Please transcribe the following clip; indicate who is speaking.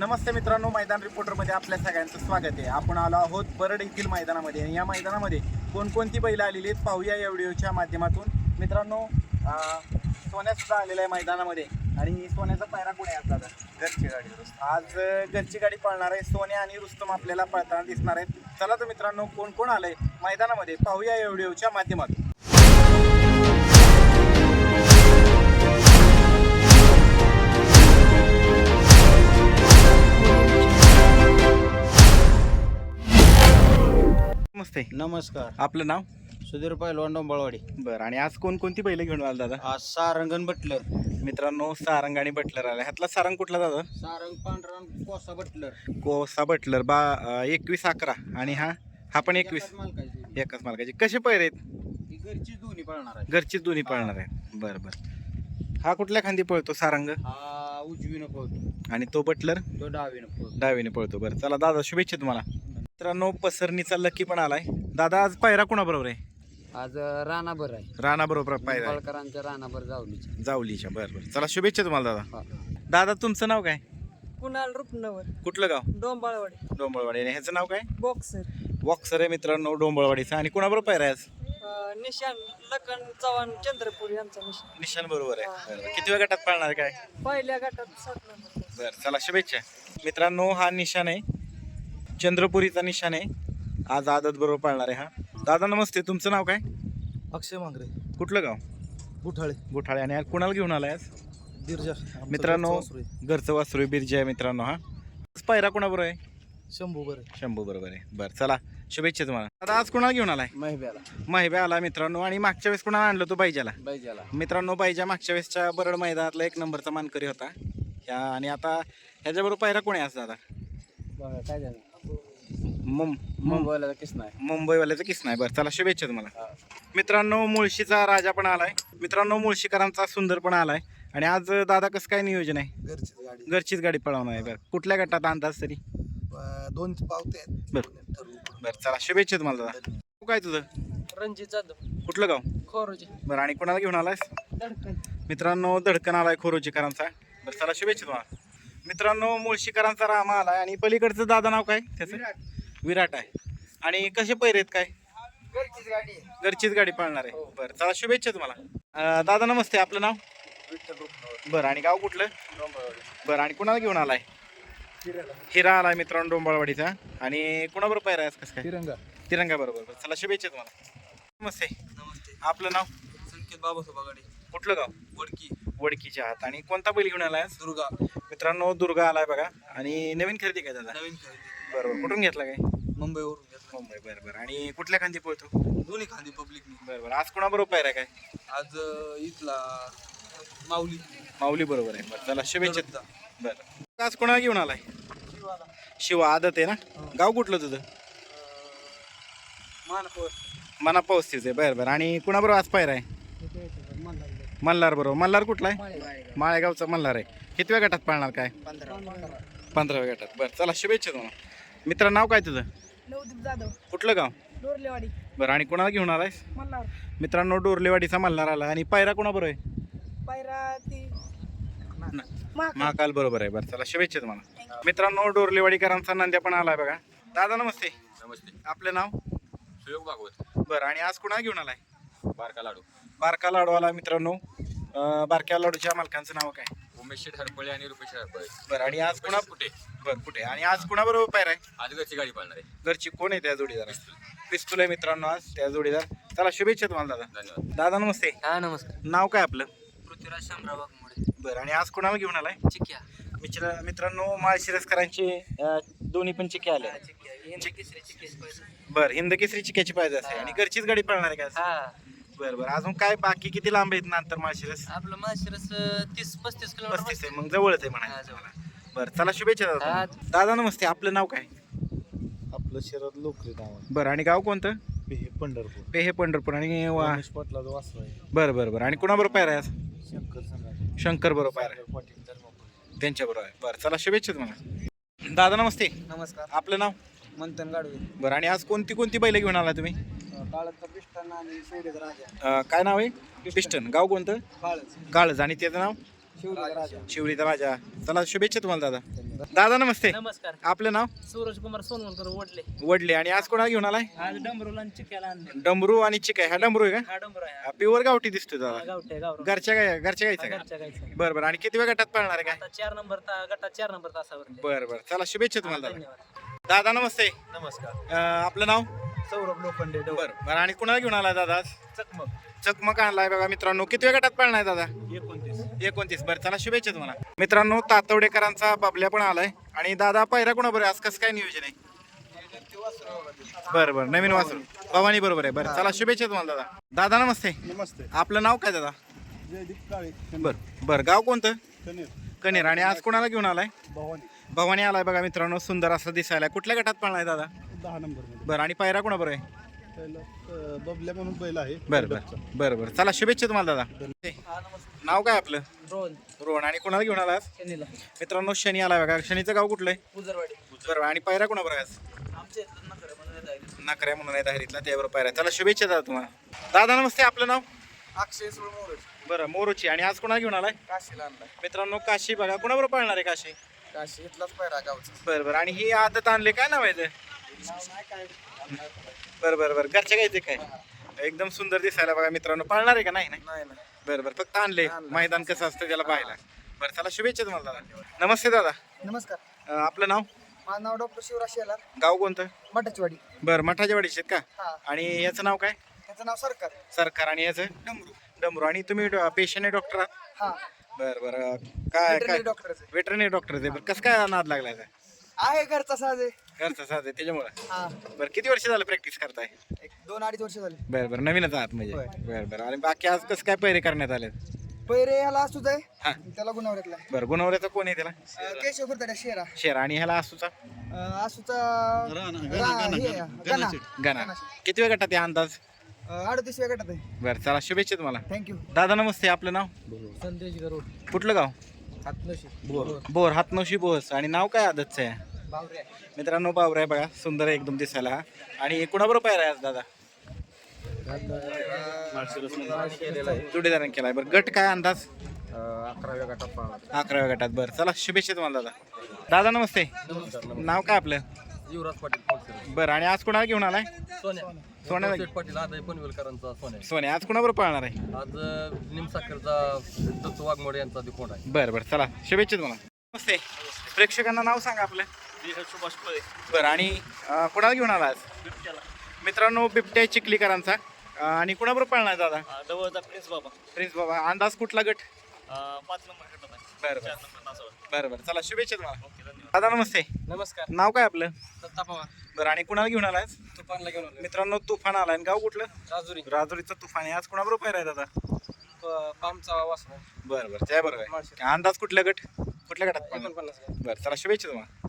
Speaker 1: नमस्ते मित्रांनो मैदान रिपोर्टरमध्ये आपल्या सगळ्यांचं स्वागत आहे. आपण आलो आहोत बरड येथील मैदानामध्ये आणि या मैदानामध्ये कोणकोणती बैलं आलेली आहेत पाहूया या व्हिडिओच्या माध्यमातून. मित्रांनो सोन्यासुद्धा आलेला आहे मैदानामध्ये आणि सोन्याचा पायरा कोणी आहे दादा घरची गाडी. आज घरची गाडी पळणार आहे. सोन्या आणि रुस्तम आपल्याला पळताना दिसणार आहेत. चला तर मित्रांनो कोण कोण आलं आहे मैदानामध्ये पाहूया या व्हिडिओच्या माध्यमातून. नमस्ते.
Speaker 2: नमस्कार.
Speaker 1: आपलं नाव?
Speaker 2: सुधीर पैलवान डोंबाळवाडी.
Speaker 1: बरं आणि आज कोणकोणती बैलं घेऊन आला दादा?
Speaker 2: आज सारंगण बटलर.
Speaker 1: मित्रांनो सारंग आणि बटलर आला ह्यातला सारंग कुठला दादा?
Speaker 2: सारंग पांढरा कोसा बटलर.
Speaker 1: कोसा बटलर. बा एकवीस अकरा. आणि हा? हा पण एकवीस.
Speaker 2: एकाच मालकाची.
Speaker 1: एकाच मालकाचे. कसे पैर आहेत?
Speaker 2: ही घरची दोन्ही पळणार आहे
Speaker 1: घरचीच दोन्ही पळणार आहेत. बरं बरं. हा कुठल्या खांदी पळतो सारंग?
Speaker 2: हा उजवीनं पळतो.
Speaker 1: आणि तो बटलर?
Speaker 2: तो डावीनं पळतो.
Speaker 1: डावीने पळतो. बरं चला दादा शुभेच्छा तुम्हाला. मित्रांनो पसरणीचा लकी पण आलाय. दादा आज पायरा कोणाबरोबर आहे?
Speaker 2: आज राणाभर आहे.
Speaker 1: राणा बरोबर पायरा आहे.
Speaker 2: निंबाळकरांच्या राणाभर जावलीच्या.
Speaker 1: जावलीच्या बरं बरं. चला शुभेच्छा तुम्हाला दादा.
Speaker 2: हा.
Speaker 1: दादा तुमचं नाव काय?
Speaker 3: कुणाल रुपनवर.
Speaker 1: कुठलं गाव?
Speaker 3: डोंबाळवाडी.
Speaker 1: डोंबळवाडी. आणि ह्याचं नाव काय?
Speaker 3: बॉक्सर.
Speaker 1: बॉक्सर आहे मित्रांनो डोंबळवाडीचा. आणि कुणाबरोबर पायरा आहे आज?
Speaker 3: अं, निशान लखन चव्हाण चंद्रपूर यांचा निशान.
Speaker 1: निशान बरोबर आहे. बरं, बरं. किती वेळ गटात पाळणार काय?
Speaker 3: पहिल्या गटात सात नंबर.
Speaker 1: बरं चला शुभेच्छा. मित्रांनो हा निशान आहे. चंद्रपुरीचा निशान आहे. आज आदत बरोबर पाळणार आहे हा. दादा नमस्ते. तुमचं नाव काय?
Speaker 4: अक्षय मांगरे.
Speaker 1: कुठलं गाव?
Speaker 4: बुठाळे.
Speaker 1: गुठाळे आणि कुणाला घेऊन आलाय आज?
Speaker 4: बिरजा.
Speaker 1: मित्रांनो
Speaker 4: घरचा वासरू आहे.
Speaker 1: बिरजी आहे मित्रांनो हा. आज पायरा कोणाबरोबर आहे?
Speaker 4: शंभू बरे
Speaker 1: शंभू बरोबर आहे. बरं चला. शुभेच्छा तुम्हाला. आता आज कुणाला घेऊन आलाय?
Speaker 2: महिब्याला.
Speaker 1: माहिबे आला मित्रांनो. आणि मागच्या वेळेस कुणाला आणलं तो? पाहिजेला
Speaker 2: बैजाला
Speaker 1: मित्रांनो पाहिजे मागच्या वेळेसच्या बरड मैदानातला एक नंबरचा मानकरी होता. ह्या आणि आता ह्याच्याबरोबर पायरा कोणी असं दादा?
Speaker 2: बघा काय झालं?
Speaker 1: मुं मुं-
Speaker 2: मुंबईला किस नाही.
Speaker 1: मुंबईवाल्याचं किस नाही. बरं चला शुभेच्छा तुम्हाला. मित्रांनो मुळशीचा राजा पण आलाय. मित्रांनो मुळशीकरांचा सुंदर पण आलाय. आणि आज दादा कसं काय नियोजन आहे?
Speaker 4: घरचीच गाडी.
Speaker 1: घरचीच गाडी पळवणार आहे. बरं कुठल्या गटात अंदाज तरी?
Speaker 4: अं, दोन पावते आहेत.
Speaker 1: बरं.
Speaker 4: ठरवू.
Speaker 1: बरं चला शुभेच्छा तुम्हाला दादा. तू काय तुझं?
Speaker 3: रणजित जाधव.
Speaker 1: कुठलं गाव?
Speaker 3: खोरोजे.
Speaker 1: बरं आणि कोणाला घेऊन आलायस? मित्रांनो धडकन आलाय खोरोजीकरांचा. बरं चला शुभेच्छा तुम्हाला. मित्रांनो मुळशीकरांचा रामा आलाय. आणि पलीकडचं दादा नाव काय? त्याचं? विराट आहे. आणि कसे पैरे आहेत काय?
Speaker 2: घरचीच गाडी
Speaker 1: घरचीच गाडी पाळणार आहे. बरं चला शुभेच्छा तुम्हाला. अं, दादा नमस्ते. आपलं नाव? बरं आणि गाव कुठलं? बरं आणि कुणाला घेऊन आलाय? हिरा आलाय मित्रांनो डोंबाळवाडीचा. आणि कुणाबरोबर पायरा आहे कसं काय?
Speaker 4: तिरंगा.
Speaker 1: तिरंगा बरोबर. बरं चला शुभेच्छा तुम्हाला. नमस्ते.
Speaker 2: नमस्ते.
Speaker 1: आपलं नाव?
Speaker 2: संकेत बाबा गाडी
Speaker 1: कुठलं गाव?
Speaker 2: वडकी.
Speaker 1: वडकीच्या हात आणि कोणता बैल घेऊन आलाय आज?
Speaker 2: दुर्गा.
Speaker 1: मित्रांनो दुर्गा आलाय बघा. आणि नवीन खरेदी काय दादा
Speaker 2: नवीन खरेदी.
Speaker 1: बरोबर. कुठून घेतला काय?
Speaker 2: मुंबईवरून घेतला.
Speaker 1: मुंबई बरं बरं आणि कुठल्या खांदी पळतो?
Speaker 2: दोन्ही खांदी पब्लिकनी
Speaker 1: बरं बरं आज कुणाबरोबर पायरा काय?
Speaker 2: आज इथला माऊली.
Speaker 1: माऊली बरोबर आहे. बरं चला शुभेच्छा. बरं. आज कोणाला घेऊन आलाय? शिवा आदत आहे ना? गाव कुठलं तुझं?
Speaker 2: मानपूर
Speaker 1: मना पौस्तीच आहे. बरं बरं. आणि कुणाबरोबर आज पायरा आहे? मल्हार बरोबर. मल्हार कुठला आहे? माळेगावचा मल्हार आहे. कितव्या गटात पाळणार काय? पंधराव्या गटात. बरं चला शुभेच्छा तुम्हाला. मित्र नाव काय तुझं?
Speaker 3: नवदीप जाधव.
Speaker 1: कुठलं गाव?
Speaker 3: डोरलेवाडी.
Speaker 1: बरं आणि कोणाला घेऊन आलायस?
Speaker 3: मल्हार.
Speaker 1: मित्रांनो डोरलेवाडीचा मल्हार आला. आणि पायरा कोणाबरोबर आहे?
Speaker 3: पायरा ती
Speaker 1: महाकाल. बरोबर आहे. बरं चला शुभेच्छा तुम्हाला. मित्रांनो डोरलेवाडीकरांचा नांद्या पण आलाय बघा. दादा नमस्ते.
Speaker 5: नमस्ते.
Speaker 1: आपलं नाव?
Speaker 5: सुयोग भागवत.
Speaker 1: बरं आणि आज कुणाला घेऊन आलाय?
Speaker 5: बारका लाडू.
Speaker 1: बारका लाडू आला मित्रांनो. अं, बारक्या लाडूच्या मालकांचं नाव काय?
Speaker 5: उमेश शेठ हरपळे आणि रुपेश हरपळे.
Speaker 1: बरं आणि आज कुणा
Speaker 5: कुठे?
Speaker 1: बरं कुठे? आणि आज कुणाबरोबर पायरा आहे
Speaker 5: आज घरची गाडी पाळणार आहे.
Speaker 1: घरची कोण आहे त्या जोडीदार? पिस्तूल आहे मित्रांनो आज त्या जोडीदार. चला शुभेच्छा तुम्हाला दादा.
Speaker 5: धन्यवाद.
Speaker 1: दादा नमस्ते.
Speaker 2: हा नमस्कार.
Speaker 1: नाव काय आपलं?
Speaker 2: पृथ्वीराज शामराव वाघमोडे
Speaker 1: बरं आणि आज कुणाला घेऊन आलाय?
Speaker 2: चिक्या.
Speaker 1: मित्र मित्रांनो माळशिरसकरांचे अं, दोन्ही पण चिके आले बरं हिंद केसरी चिक्याची पाहिजे असे आणि घरचीच गाडी पळणार आहे का आज?
Speaker 2: हा.
Speaker 1: बरं बरं. अजून काय बाकी? किती लांब आहेत नंतर माळशिरस?
Speaker 2: आपलं माशिरस तीस पस्तीस
Speaker 1: पस्तीस आहे. मग जवळच आहे
Speaker 2: हा,
Speaker 1: म्हणा. बरं चला शुभेच्छा दादा
Speaker 2: हा.
Speaker 1: दादा नमस्ते. आपलं नाव काय?
Speaker 4: आपलं शरद लोकरी नाव आहे.
Speaker 1: बरं आणि गाव कोणतं?
Speaker 4: हे पंढरपूर.
Speaker 1: पे हे पंढरपूर. आणि वा.
Speaker 4: रमेश पाटला जो आहे.
Speaker 1: बरं बरं बरं. आणि कुणाबरोबर पायरा आहे आज?
Speaker 4: शंकर संघाचा
Speaker 1: शंकर बरोबर पायरा. आहे.
Speaker 4: पाटील धर्मपुरी
Speaker 1: त्यांच्याबरोबर आहे. बरं चला शुभेच्छा तुम्हाला. दादा नमस्ते.
Speaker 2: नमस्कार.
Speaker 1: आपलं नाव?
Speaker 2: मंथन गाडवे.
Speaker 1: बरं आणि आज कोणती कोणती बैल घेऊन आला तुम्ही?
Speaker 2: काळाचा पिष्टांना आणि सोडेचा राजा.
Speaker 1: अं, काय नाव आहे? पिस्टन गाव कोणतं?
Speaker 2: काळच
Speaker 1: काळज. आणि त्याचं नाव? शिवडीचा राजा. चला शुभेच्छा तुम्हाला दादा. दादा नमस्ते.
Speaker 3: नमस्कार.
Speaker 1: आपलं नाव?
Speaker 3: सूरज कुमार सोनवणकर वडले.
Speaker 1: वडले. आणि आज कोणाला घेऊन आलाय?
Speaker 3: आज चिक्याला आणले.
Speaker 1: डमरू आणि चिकाय. हा डमरू आहे
Speaker 3: हा डंबर आहे.
Speaker 1: का प्युअर गावठी दिसतोय
Speaker 3: हा
Speaker 1: दादा
Speaker 3: गावठे. गावरा
Speaker 1: घरच्या काय घरच्या गायचं का?
Speaker 3: घरच्या गायचं
Speaker 1: बरं बरं. आणि किती वेळ गटात पळणार आहे काय?
Speaker 3: आता चार नंबर ता गटात चार नंबर तासावर.
Speaker 1: बरं बरं. चला शुभेच्छा तुम्हाला दादा.
Speaker 3: धन्यवाद.
Speaker 1: दादा नमस्ते.
Speaker 4: नमस्कार.
Speaker 1: अं, आपलं नाव?
Speaker 4: सौरभ लोखंडे
Speaker 1: बरं बरं. आणि कुणाला घेऊन आलाय दादा आज?
Speaker 4: चकमक.
Speaker 1: चकमक आणलाय बघा मित्रांनो. किती वेळ गटात पळणार दादा?
Speaker 4: एकोणतीस.
Speaker 1: एकोणतीस. बरं चला शुभेच्छा तुम्हाला. मित्रांनो तातवडेकरांचा बाबल्या पण आलाय. आणि दादा पायरा कोणा बरं आज कसं काय नियोजन आहे? बरं बरं. नवीन वासरू. भवानी बरोबर आहे. बरं चला शुभेच्छा तुम्हाला दादा. दादा नमस्ते.
Speaker 4: नमस्ते.
Speaker 1: आपलं नाव काय दादा?
Speaker 4: जयदीप काळे
Speaker 1: बरं बरं. गाव कोणतं?
Speaker 4: कनेर
Speaker 1: कनेर आणि आज कोणाला घेऊन आलाय?
Speaker 4: भवानी.
Speaker 1: भवानी आलाय बघा मित्रांनो. सुंदर असं दिसायला कुठल्या गटात पळणार दादा?
Speaker 4: दहा नंबर
Speaker 1: बरं आणि पायरा कोणा बरं आहे?
Speaker 4: पहिलं बबल्या म्हणून बैल आहे.
Speaker 1: बरं बरं बरं बरं. चला शुभेच्छा तुम्हाला दादा. नाव काय आपलं?
Speaker 3: रोहन.
Speaker 1: रोहन. आणि कोणाला घेऊन आला आज?
Speaker 3: शनीला.
Speaker 1: मित्रांनो शनी आलाय बघा. शनीचं गाव कुठलं आहे?
Speaker 3: उजरवाडी.
Speaker 1: बरं आणि पायरा कोणा बरं आहे आज?
Speaker 3: आमचे नखरे म्हणून येत आहे.
Speaker 1: नाकऱ्या म्हणून आहे दाहरीतला त्याबरोबर पायऱ्या चला शुभेच्छा दादा तुम्हाला. दादा नमस्ते. आपलं नाव?
Speaker 2: अक्षय सोळमोर
Speaker 1: बरं मोरूची. आणि आज कोणाला घेऊन आलाय?
Speaker 2: काशीला आणलाय.
Speaker 1: मित्रांनो काशी बघा. कोणाबरोबर पाळणार आहे काशी?
Speaker 2: काशी इथलाच पायरा गावचा.
Speaker 1: बरं बरं. आणि ही आदत आणले काय नाव आहे ते? बरं बरं बरं. घरच्या घ्यायचे काय? एकदम सुंदर दिसायला बघा मित्रांनो. पाळणार आहे का? नाही नाही.
Speaker 2: नाही
Speaker 1: बरं बरं. फक्त आणले. मैदान कसं असतं त्याला पाहायला. बरं चला शुभेच्छा तुम्हाला दादा. नमस्ते दादा.
Speaker 2: नमस्कार.
Speaker 1: अं, आपलं नाव?
Speaker 2: माझं नाव डॉक्टर शिवराज शेलार.
Speaker 1: गाव कोणतं?
Speaker 2: मटाचवाडी
Speaker 1: बरं मठाच्या वाडीचे आहेत
Speaker 2: हा.
Speaker 1: का आणि याचं नाव काय?
Speaker 2: त्याचं नाव सरकार.
Speaker 1: सरकार. आणि याचं? डमरू. डमरू. आणि तुम्ही पेशंट आहे डॉक्टर? आहात
Speaker 2: हा.
Speaker 1: बरं बरं. काय काय?
Speaker 2: डॉक्टरचं
Speaker 1: वेटरनरी डॉक्टर आहे बरं कसं काय नाद लागलाय का
Speaker 2: आहे घरचा साज आहे
Speaker 1: घरचं साध आहे त्याच्यामुळं.
Speaker 2: हा.
Speaker 1: बरं किती वर्ष झालं प्रॅक्टिस करताय?
Speaker 2: एक दोन अडीच वर्ष झाली.
Speaker 1: बरं बरं. नवीनच आहात म्हणजे.
Speaker 2: होय.
Speaker 1: बरं बरं. आणि बाकी आज कसं काय पैरे करण्यात आले
Speaker 2: पैरे ह्याला असूच
Speaker 1: हा.
Speaker 2: आहे त्याला गुन्हावऱ्यातला
Speaker 1: बरं गुणवऱ्याचा कोण आहे त्याला?
Speaker 2: केशव खुर्ताड्या शेरा.
Speaker 1: शेर. आणि ह्याला आसूचा
Speaker 2: अं, आसूचा रा- हे, गणा.
Speaker 1: गाणा किती वेळ गटात आहे अंदाज?
Speaker 2: अडतीसव्या गटात आहे.
Speaker 1: बरं चला शुभेच्छा तुम्हाला.
Speaker 2: थँक्यू
Speaker 1: दादा नमस्ते आपलं नाव?
Speaker 3: संदेश गरुड.
Speaker 1: कुठलं गाव?
Speaker 3: हातनशी.
Speaker 1: बोर. हातनवशी बोस आणि नाव काय आदतचं आहे?
Speaker 3: बावऱ्या.
Speaker 1: मित्रांनो बाबर आहे बघा सुंदर आहे एकदम दिसायला. हा आणि कुणाबरोबर पायरा आहे आज दादा? जोडीदारांनी केलाय. बरं गट काय अंदाज?
Speaker 2: अकराव्या गटात पाहणार
Speaker 1: अकराव्या गटात. बरं चला शुभेच्छा तुम्हाला दादा. दादा नमस्ते. नाव काय आपलं?
Speaker 2: युवराज पाटील
Speaker 1: बरं आणि आज कुणाला घेऊन आलाय?
Speaker 2: सोन्या.
Speaker 1: सोन्याला
Speaker 2: शेठ पाटील आता पनवेलकरांचा सोन्या
Speaker 1: सोने आज कुणाबरोबर पळणार आहे?
Speaker 2: आज निमसाखरचा दत्त वाघमोडे यांचा दिकोण आहे.
Speaker 1: बरं बरं चला शुभेच्छा तुम्हाला. नमस्ते. प्रेक्षकांना नाव सांगा आपलं.
Speaker 4: सुभाष पळे.
Speaker 1: बरं आणि अं, कुणाला घेऊन आला आज? मित्रांनो बिबट्या चिखलीकरांचा. अं, आणि कुणाबरोबर पळणार दादा?
Speaker 4: जवळचा प्रिन्स बाबा.
Speaker 1: प्रिन्स बाबा अंदाज कुठला गट?
Speaker 4: पाच नंबर.
Speaker 1: बरं बरं. बरं बरं. चला शुभेच्छा तुम्हाला. दादा नमस्ते.
Speaker 3: नमस्कार.
Speaker 1: नाव काय आपलं?
Speaker 3: दत्ता पवार.
Speaker 1: बरं आणि कुणाला घेऊन आलाय
Speaker 3: तुफानला घेऊन आलो
Speaker 1: मित्रांनो तुफान आलाय. आणि गाव कुठलं?
Speaker 3: राजुरी.
Speaker 1: राजुरीचं तुफान आहे. आज कुणाबरोबर पाहिजे दादा?
Speaker 3: पामचा वासरा
Speaker 1: बरं बरं. त्या बरोबर आहे अंदाज कुठल्या गट? कुठल्या गटात?
Speaker 3: एकोणपन्नास
Speaker 1: बरं चला शुभेच्छा तुम्हाला.